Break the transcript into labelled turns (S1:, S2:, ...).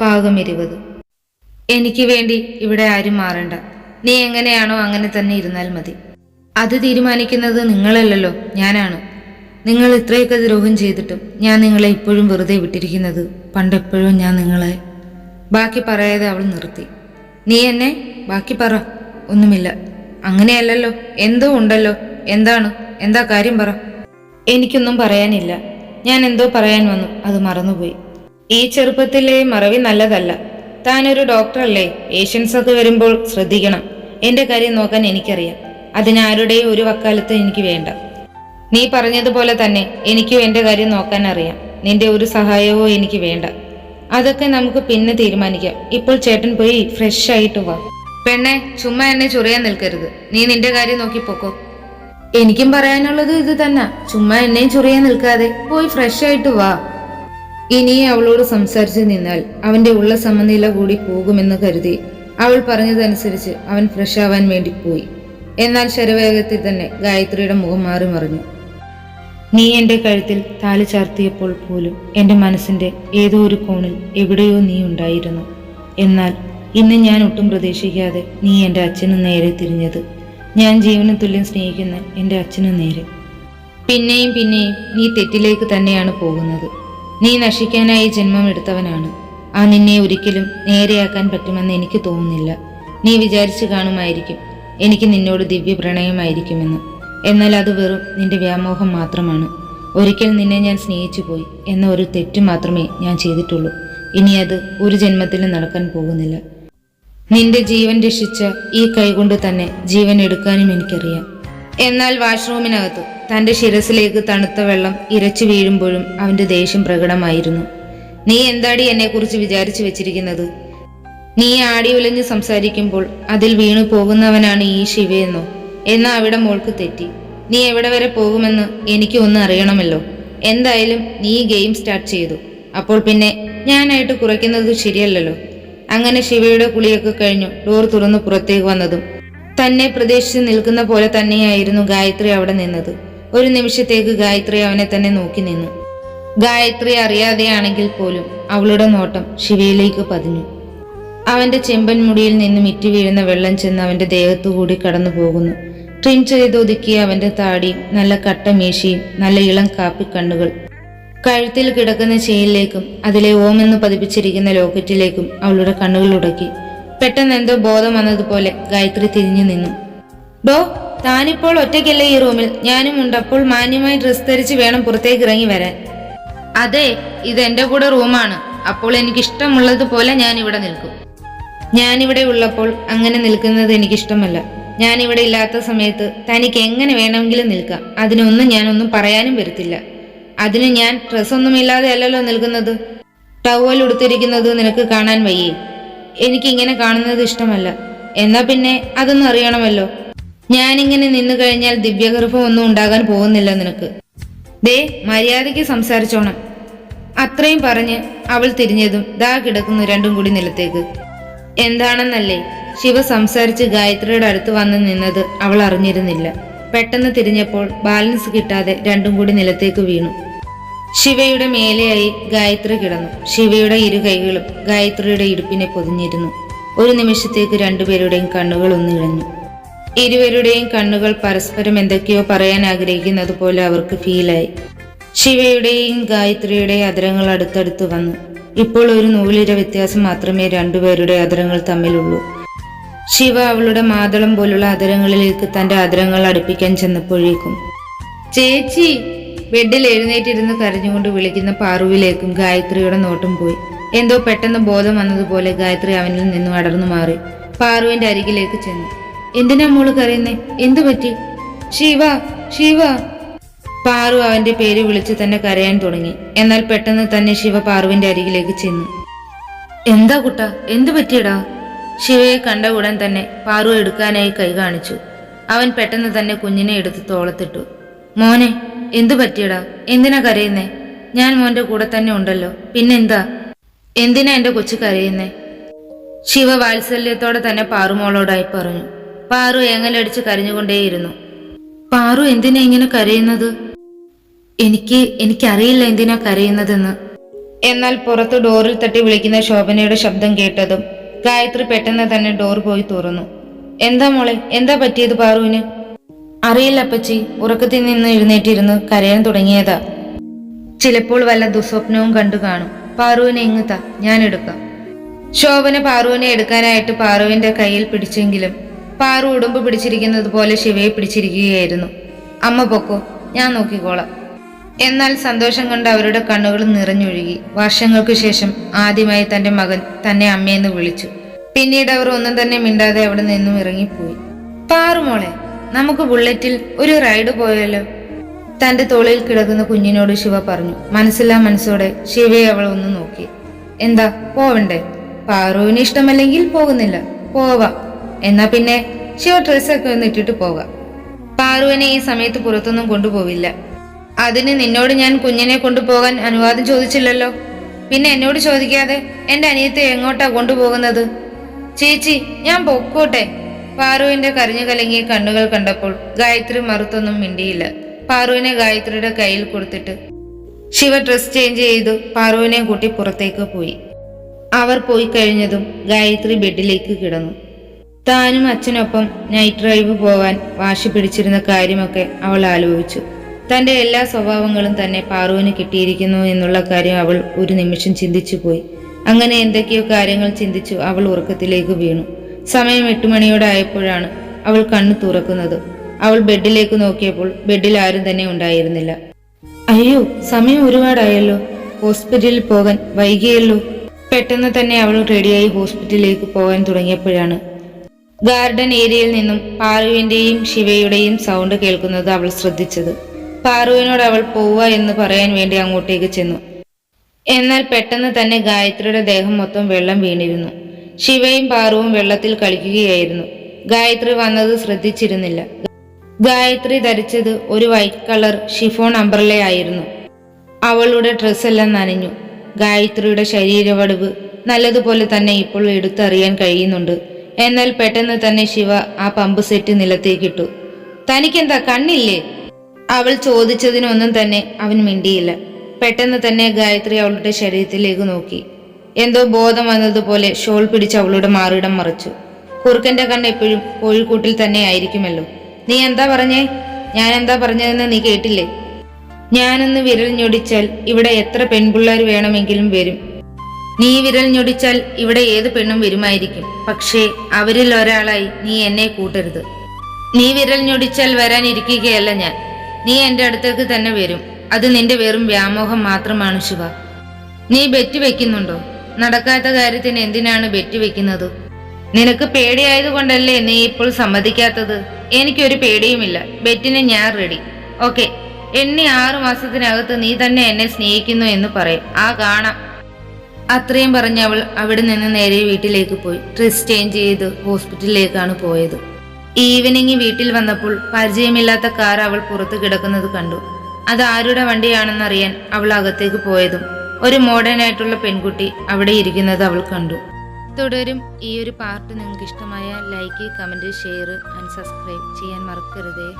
S1: ഭാഗം ഇരുപത്. എനിക്ക് വേണ്ടി ഇവിടെ ആരും മാറണ്ട. നീ എങ്ങനെയാണോ അങ്ങനെ തന്നെ ഇരുന്നാൽ മതി. അത് തീരുമാനിക്കുന്നത് നിങ്ങളല്ലല്ലോ ഞാനാണ്. നിങ്ങൾ ഇത്രയൊക്കെ ദ്രോഹം ചെയ്തിട്ടും ഞാൻ നിങ്ങളെ ഇപ്പോഴും വെറുതെ വിട്ടിരിക്കുന്നത് പണ്ടെപ്പോഴും ഞാൻ നിങ്ങളെ. ബാക്കി പറയാതെ അവൾ നിർത്തി. നീ എന്നെ? ബാക്കി പറ. ഒന്നുമില്ല. അങ്ങനെയല്ലല്ലോ. എന്തോ ഉണ്ടല്ലോ. എന്താണ്? എന്താ കാര്യം പറ. എനിക്കൊന്നും പറയാനില്ല. ഞാൻ എന്തോ പറയാൻ വന്നു. അത് മറന്നുപോയി. ഈ ചെറുപ്പത്തിലെ മറവി നല്ലതല്ല. താനൊരു ഡോക്ടറല്ലേ? പേഷ്യൻസ് ഒക്കെ വരുമ്പോൾ ശ്രദ്ധിക്കണം. എന്റെ കാര്യം നോക്കാൻ എനിക്കറിയാം. അതിനാരുടെയും ഒരു വക്കാലത്ത് എനിക്ക് വേണ്ട. നീ പറഞ്ഞതുപോലെ തന്നെ എനിക്കും എന്റെ കാര്യം നോക്കാൻ അറിയാം. നിന്റെ ഒരു സഹായവോ എനിക്ക് വേണ്ട. അതൊക്കെ നമുക്ക് പിന്നെ തീരുമാനിക്കാം. ഇപ്പോൾ ചേട്ടൻ പോയി ഫ്രഷ് ആയിട്ട് വാ. പെണ്ണെ ചുമ്മാ എന്നെ ചൊറിയാൻ നിൽക്കരുത്. നീ നിന്റെ കാര്യം നോക്കി പോക്കോ. എനിക്കും പറയാനുള്ളത് ഇത് തന്നെ. ചുമ്മാ എന്നെയും ചൊറിയാൻ നിൽക്കാതെ പോയി ഫ്രഷ് ആയിട്ട് വാ. ഇനി അവളോട് സംസാരിച്ചു നിന്നാൽ അവന്റെ ഉള്ള സമനില കൂടി പോകുമെന്ന് കരുതി. അവൾ പറഞ്ഞതനുസരിച്ച് അവൻ ഫ്രഷ് ആവാൻ വേണ്ടി പോയി. എന്നാൽ ശരവേഗത്തിൽ തന്നെ ഗായത്രിയുടെ മുഖം മാറി മറിഞ്ഞു. നീ എന്റെ കഴുത്തിൽ താലി ചാർത്തിയപ്പോൾ പോലും എന്റെ മനസ്സിന്റെ ഏതോ ഒരു കോണിൽ എവിടെയോ നീ ഉണ്ടായിരുന്നു. എന്നാൽ ഇന്ന് ഞാൻ ഒട്ടും പ്രതീക്ഷിക്കാതെ നീ എന്റെ അച്ഛനു നേരെ തിരിഞ്ഞത്. ഞാൻ ജീവന തുല്യം സ്നേഹിക്കുന്ന എന്റെ അച്ഛനു നേരെ. പിന്നെയും പിന്നെയും നീ തെറ്റിലേക്ക് തന്നെയാണ് പോകുന്നത്. നീ നശിക്കാനായി ജന്മം എടുത്തവനാണ്. ആ നിന്നെ ഒരിക്കലും നേരെയാക്കാൻ പറ്റുമെന്ന് എനിക്ക് തോന്നുന്നില്ല. നീ വിചാരിച്ചു കാണുമായിരിക്കും. എനിക്ക് നിന്നോട് ദിവ്യ പ്രണയമായിരിക്കുമെന്ന് എന്നാൽ അത് വെറും നിന്റെ വ്യാമോഹം മാത്രമാണ്. ഒരിക്കൽ നിന്നെ ഞാൻ സ്നേഹിച്ചു പോയി എന്ന ഒരു തെറ്റ് മാത്രമേ ഞാൻ ചെയ്തിട്ടുള്ളൂ. ഇനി അത് ഒരു ജന്മത്തിലും നടക്കാൻ പോകുന്നില്ല. നിന്റെ ജീവൻ രക്ഷിച്ച ഈ കൈകൊണ്ട് തന്നെ ജീവൻ എടുക്കാനും എനിക്കറിയാം. എന്നാൽ വാഷ്റൂമിനകത്ത് തന്റെ ശിരസിലേക്ക് തണുത്ത വെള്ളം ഇരച്ചു വീഴുമ്പോഴും അവന്റെ ദേഷ്യം പ്രകടമായിരുന്നു. നീ എന്താടി എന്നെക്കുറിച്ച് വിചാരിച്ചു വെച്ചിരിക്കുന്നത്? നീ ആടി ഉലഞ്ഞ് സംസാരിക്കുമ്പോൾ അതിൽ വീണു പോകുന്നവനാണ് ഈ ശിവയെന്നോ? എന്നാ അവിടെ മോൾക്ക് തെറ്റി. നീ എവിടെ വരെ പോകുമെന്ന് എനിക്ക് ഒന്ന് അറിയണമല്ലോ. എന്തായാലും നീ ഗെയിം സ്റ്റാർട്ട് ചെയ്തു. അപ്പോൾ പിന്നെ ഞാനായിട്ട് കുറയ്ക്കുന്നത് ശരിയല്ലല്ലോ. അങ്ങനെ ശിവയുടെ കുളിയൊക്കെ കഴിഞ്ഞു ഡോർ തുറന്ന് പുറത്തേക്ക് വന്നതും തന്നെ പ്രതീക്ഷിച്ച് നിൽക്കുന്ന പോലെ തന്നെയായിരുന്നു ഗായത്രി അവിടെ നിന്നത്. ഒരു നിമിഷത്തേക്ക് ഗായത്രി അവനെ തന്നെ നോക്കി നിന്നു. ഗായത്രി അറിയാതെയാണെങ്കിൽ പോലും അവളുടെ നോട്ടം ശിവയിലേക്ക് പതിഞ്ഞു. അവന്റെ ചെമ്പൻ മുടിയിൽ നിന്നും ഇറ്റി വീഴുന്ന വെള്ളം ചെന്ന് അവന്റെ ദേഹത്തുകൂടി കടന്നു പോകുന്നു. ട്രിം ചെയ്തൊതുക്കിയ അവന്റെ താടിയും നല്ല കട്ട മീശയും നല്ല ഇളം കാപ്പി കണ്ണുകൾ. കഴുത്തിൽ കിടക്കുന്ന ചെയിനിലേക്കും അതിലെ ഓമെന്ന് പതിപ്പിച്ചിരിക്കുന്ന ലോക്കറ്റിലേക്കും അവളുടെ കണ്ണുകൾ ഉടക്കി. പെട്ടെന്ന് എന്തോ ബോധം വന്നതുപോലെ ഗായത്രി തിരിഞ്ഞു നിന്നു. ഡോ താനിപ്പോൾ ഒറ്റയ്ക്കല്ലേ ഈ റൂമിൽ? ഞാനും ഉണ്ടപ്പോൾ മാന്യമായി ഡ്രസ് ധരിച്ച് വേണം പുറത്തേക്ക് ഇറങ്ങി വരാൻ. അതെ ഇത് എന്റെ കൂടെ റൂമാണ്. അപ്പോൾ എനിക്ക് ഇഷ്ടമുള്ളതുപോലെ ഞാൻ ഇവിടെ നിൽക്കും. ഞാനിവിടെ ഉള്ളപ്പോൾ അങ്ങനെ നിൽക്കുന്നത് എനിക്കിഷ്ടമല്ല. ഞാനിവിടെ ഇല്ലാത്ത സമയത്ത് തനിക്ക് എങ്ങനെ വേണമെങ്കിലും നിൽക്കാം. അതിനൊന്നും ഞാനൊന്നും പറയാനും വരത്തില്ല. അതിന് ഞാൻ ഡ്രസ്സൊന്നുമില്ലാതെ അല്ലല്ലോ നിൽക്കുന്നത്? ടവൽ ഉടുത്തിരിക്കുന്നത് നിനക്ക് കാണാൻ വയ്യേ. എനിക്കിങ്ങനെ കാണുന്നത് ഇഷ്ടമല്ല. എന്നാ പിന്നെ അതൊന്നും അറിയണമല്ലോ. ഞാനിങ്ങനെ നിന്നു കഴിഞ്ഞാൽ ദിവ്യഗർഭം ഒന്നും ഉണ്ടാകാൻ പോകുന്നില്ല നിനക്ക്. ദേ മര്യാദയ്ക്ക് സംസാരിച്ചോണം. അത്രയും പറഞ്ഞ് അവൾ തിരിഞ്ഞതും ദാ കിടക്കുന്നു രണ്ടും കൂടി നിലത്തേക്ക്. എന്താണെന്നല്ലേ? ശിവ സംസാരിച്ച് ഗായത്രിയുടെ അടുത്ത് വന്ന് നിന്നത് അവൾ അറിഞ്ഞിരുന്നില്ല. പെട്ടെന്ന് തിരിഞ്ഞപ്പോൾ ബാലൻസ് കിട്ടാതെ രണ്ടും കൂടി നിലത്തേക്ക് വീണു. ശിവയുടെ മേലെയായി ഗായത്രി കിടന്നു. ശിവയുടെ ഇരു കൈകളും ഗായത്രിയുടെ ഇടുപ്പിനെ പൊതിഞ്ഞിരുന്നു. ഒരു നിമിഷത്തേക്ക് രണ്ടുപേരുടെയും കണ്ണുകൾ ഒന്നിഴഞ്ഞു ഇരുവരുടെയും കണ്ണുകൾ പരസ്പരം എന്തൊക്കെയോ പറയാൻ ആഗ്രഹിക്കുന്നത് പോലെ അവർക്ക് ഫീലായി. ശിവയുടെയും ഗായത്രിയുടെയും അതരങ്ങൾ അടുത്തടുത്ത് വന്നു. ഇപ്പോൾ ഒരു നൂലിര വ്യത്യാസം മാത്രമേ രണ്ടുപേരുടെ അതരങ്ങൾ തമ്മിലുള്ളൂ. ശിവ അവളുടെ മാതളം പോലുള്ള അതരങ്ങളിലേക്ക് തന്റെ അതരങ്ങൾ അടുപ്പിക്കാൻ ചെന്നപ്പോഴേക്കും ചേച്ചി ബെഡിൽ എഴുന്നേറ്റിരുന്ന് കരഞ്ഞുകൊണ്ട് വിളിക്കുന്ന പാറുവിലേക്കും ഗായത്രിയുടെ നോട്ടം പോയി. എന്തോ പെട്ടെന്ന് ബോധം വന്നതുപോലെ ഗായത്രി അവനിൽ നിന്നും അടർന്നു മാറി. പാറുവിന്റെ അരികിലേക്ക് ചെന്നു. എന്തിനാ മോൾ കരയുന്നേ? എന്തു പറ്റി? ശിവ ശിവ. പാറു അവന്റെ പേര് വിളിച്ച് തന്നെ കരയാൻ തുടങ്ങി. എന്നാൽ പെട്ടെന്ന് തന്നെ ശിവ പാറുവിന്റെ അരികിലേക്ക് ചെന്നു. എന്താ കുട്ട? എന്തു പറ്റിയടാ? ശിവയെ കണ്ട ഉടൻ തന്നെ പാറു എടുക്കാനായി കൈ കാണിച്ചു. അവൻ പെട്ടെന്ന് തന്നെ കുഞ്ഞിനെ എടുത്ത് തോളത്തിട്ടു. മോനെ എന്തു പറ്റിയടാ? എന്തിനാ കരയുന്നേ? ഞാൻ മോന്റെ കൂടെ തന്നെ ഉണ്ടല്ലോ. പിന്നെന്താ? എന്തിനാ എന്റെ കൊച്ചു കരയുന്നേ? ശിവ വാത്സല്യത്തോടെ തന്നെ പാറുമോളോടായി പറഞ്ഞു. പാറു ഏങ്ങലടിച്ച് കരഞ്ഞുകൊണ്ടേയിരുന്നു. പാറു എന്തിനാ ഇങ്ങനെ കരയുന്നത്? എനിക്ക് എനിക്കറിയില്ല എന്തിനാ കരയുന്നതെന്ന്. എന്നാൽ പുറത്ത് ഡോറിൽ തട്ടി വിളിക്കുന്ന ശോഭനയുടെ ശബ്ദം കേട്ടതും ഗായത്രി പെട്ടെന്ന് തന്നെ ഡോർ പോയി തുറന്നു. എന്താ മോളെ എന്താ പറ്റിയത് പാറുവിന്? അറിയില്ല അപ്പച്ചി. ഉറക്കത്തിൽ നിന്ന് എഴുന്നേറ്റിരുന്ന് കരയാൻ തുടങ്ങിയതാ. ചിലപ്പോൾ വല്ല ദുസ്വപ്നവും കണ്ടു കാണും. പാറുവിനെ ത ഞാൻ എടുക്കാം. ശോഭന പാറുവിനെ എടുക്കാനായിട്ട് പാറുവിന്റെ കയ്യിൽ പിടിച്ചെങ്കിലും പാറു ഉടുമ്പ് പിടിച്ചിരിക്കുന്നത് പോലെ ശിവയെ പിടിച്ചിരിക്കുകയായിരുന്നു. അമ്മ പൊക്കോ ഞാൻ നോക്കിക്കോളാം. എന്നാൽ സന്തോഷം കൊണ്ട് അവരുടെ കണ്ണുകൾ നിറഞ്ഞൊഴുകി. വർഷങ്ങൾക്കു ശേഷം ആദ്യമായി തന്റെ മകൻ തന്നെ അമ്മയെന്ന് വിളിച്ചു. പിന്നീട് അവർ ഒന്നും തന്നെ മിണ്ടാതെ അവിടെ നിന്നും ഇറങ്ങിപ്പോയി. പാറുമോളെ നമുക്ക് ബുള്ളറ്റിൽ ഒരു റൈഡ് പോയാലോ? തന്റെ തോളിൽ കിടക്കുന്ന കുഞ്ഞിനോട് ശിവ പറഞ്ഞു. മനസ്സില്ലാ മനസ്സോടെ ശിവയെ അവൾ ഒന്ന് നോക്കി. എന്താ പോവണ്ടേ? പാറുവിന് ഇഷ്ടമല്ലെങ്കിൽ പോകുന്നില്ല. പോവാം. എന്നാ പിന്നെ ശിവ ഡ്രസ്സൊക്കെ ഒന്ന് ഇട്ടിട്ട് പോകാം പാറുവിനെ ഈ സമയത്ത് പുറത്തൊന്നും കൊണ്ടുപോവില്ല. അതിന് നിന്നോട് ഞാൻ കുഞ്ഞിനെ കൊണ്ടുപോകാൻ അനുവാദം ചോദിച്ചില്ലല്ലോ? പിന്നെ എന്നോട് ചോദിക്കാതെ എന്റെ അനിയത്തെ എങ്ങോട്ടാ കൊണ്ടുപോകുന്നത്? ചേച്ചി ഞാൻ പൊക്കോട്ടെ. പാറുവിന്റെ കരഞ്ഞു കലങ്ങിയ കണ്ണുകൾ കണ്ടപ്പോൾ ഗായത്രി മറുത്തൊന്നും മിണ്ടിയില്ല. പാറുവിനെ ഗായത്രിയുടെ കയ്യിൽ കൊടുത്തിട്ട് ശിവ ഡ്രസ് ചേഞ്ച് ചെയ്തു പാറുവിനെ കൂട്ടി പുറത്തേക്ക് പോയി. അവർ പോയി കഴിഞ്ഞതും ഗായത്രി ബെഡിലേക്ക് കിടന്നു. താനും അച്ഛനൊപ്പം നൈറ്റ് ഡ്രൈവ് പോവാൻ വാശി പിടിച്ചിരുന്ന കാര്യമൊക്കെ അവൾ ആലോചിച്ചു. തന്റെ എല്ലാ സ്വഭാവങ്ങളും തന്നെ പാറുവിന് കിട്ടിയിരിക്കുന്നു എന്നുള്ള കാര്യം അവൾ ഒരു നിമിഷം ചിന്തിച്ചു പോയി. അങ്ങനെ എന്തൊക്കെയോ കാര്യങ്ങൾ ചിന്തിച്ചു അവൾ ഉറക്കത്തിലേക്ക് വീണു. സമയം എട്ട് മണിയോടെ ആയപ്പോഴാണ് അവൾ കണ്ണു തുറക്കുന്നത്. അവൾ ബെഡിലേക്ക് നോക്കിയപ്പോൾ ബെഡിൽ ആരും തന്നെ ഉണ്ടായിരുന്നില്ല. അയ്യോ സമയം ഒരുപാടായല്ലോ. ഹോസ്പിറ്റലിൽ പോകാൻ വൈകിയല്ലോ. പെട്ടെന്ന് തന്നെ അവൾ റെഡിയായി ഹോസ്പിറ്റലിലേക്ക് പോകാൻ തുടങ്ങിയപ്പോഴാണ്. ഗാർഡൻ ഏരിയയിൽ നിന്നും പാറുവിന്റെയും ശിവയുടെയും സൗണ്ട് കേൾക്കുന്നത് അവൾ ശ്രദ്ധിച്ചത്. പാറുവിനോട് അവൾ പോവുക എന്ന് പറയാൻ വേണ്ടി അങ്ങോട്ടേക്ക് ചെന്നു. എന്നാൽ പെട്ടെന്ന് തന്നെ ഗായത്രിയുടെ ദേഹം മൊത്തം വെള്ളം വീണിരുന്നു. ശിവയും പാറുവും വെള്ളത്തിൽ കളിക്കുകയായിരുന്നു. ഗായത്രി വന്നത് ശ്രദ്ധിച്ചിരുന്നില്ല. ഗായത്രി ധരിച്ചത് ഒരു വൈറ്റ് കളർ ഷിഫോൺ അംബ്രലയായിരുന്നു അവളുടെ ഡ്രസ്സെല്ലാം നനഞ്ഞു. ഗായത്രിയുടെ ശരീരവടിവ് നല്ലതുപോലെ തന്നെ ഇപ്പോൾ എടുത്തറിയാൻ കഴിയുന്നുണ്ട്. എന്നാൽ പെട്ടെന്ന് തന്നെ ശിവ ആ പമ്പ് സെറ്റ് നിലത്തേക്കിട്ടു തനിക്കെന്താ കണ്ണില്ലേ? അവൾ ചോദിച്ചതിനൊന്നും തന്നെ അവൻ മിണ്ടിയില്ല. പെട്ടെന്ന് തന്നെ ഗായത്രി അവളുടെ ശരീരത്തിലേക്ക് നോക്കി. എന്തോ ബോധം വന്നതുപോലെ ഷോൾ പിടിച്ച് അവളുടെ മാറിടം മറിച്ചു. കുറുക്കന്റെ കണ്ണ് എപ്പോഴും കോഴിക്കൂട്ടിൽ തന്നെ ആയിരിക്കുമല്ലോ. നീ എന്താ പറഞ്ഞേ? ഞാൻ എന്താ പറഞ്ഞതെന്ന് നീ കേട്ടില്ലേ? ഞാനൊന്ന് വിരൽ ഞൊടിച്ചാൽ ഇവിടെ എത്ര പെൺപിള്ളേർ വേണമെങ്കിലും വരും. നീ വിരൽ ഞൊടിച്ചാൽ ഇവിടെ ഏത് പെണ്ണും വരുമായിരിക്കും. പക്ഷേ അവരിൽ ഒരാളായി നീ എന്നെ കൂട്ടരുത്. നീ വിരൽ ഞൊടിച്ചാൽ വരാനിരിക്കുകയല്ല ഞാൻ. നീ എന്റെ അടുത്തേക്ക് തന്നെ വരും. അത് നിന്റെ വെറും വ്യാമോഹം മാത്രമാണ് ശിവ. നീ ബെറ്റ് വെക്കുന്നുണ്ടോ? നടക്കാത്ത കാര്യത്തിന് എന്തിനാണ് ബെറ്റ് വെക്കുന്നത്? നിനക്ക് പേടിയായതുകൊണ്ടല്ലേ നീ ഇപ്പോൾ സമ്മതിക്കാത്തത്? എനിക്കൊരു പേടിയുമില്ല. ബെറ്റിന് ഞാൻ റെഡി ഓക്കെ എണ്ണി ആറു മാസത്തിനകത്ത് നീ തന്നെ എന്നെ സ്നേഹിക്കുന്നു എന്ന് പറയും. ആ കാണാം അത്രയും പറഞ്ഞ് അവൾ അവിടെ നിന്ന് നേരെ വീട്ടിലേക്ക് പോയി. ഡ്രസ് ചേഞ്ച് ചെയ്ത് ഹോസ്പിറ്റലിലേക്കാണ് പോയത്. ഈവനിങ് വീട്ടിൽ വന്നപ്പോൾ പരിചയമില്ലാത്ത കാർ അവൾ പുറത്ത് കിടക്കുന്നത് കണ്ടു. അത് ആരുടെ വണ്ടിയാണെന്നറിയാൻ അവൾ അകത്തേക്ക് പോയതും ഒരു മോഡേൺ ആയിട്ടുള്ള പെൺകുട്ടി അവിടെ ഇരിക്കുന്നത് അവൾ കണ്ടു. തുടരും. ഈ ഒരു പാർട്ട് നിങ്ങൾക്ക് ഇഷ്ടമായ like comment share and subscribe ചെയ്യാൻ മറക്കരുതേ.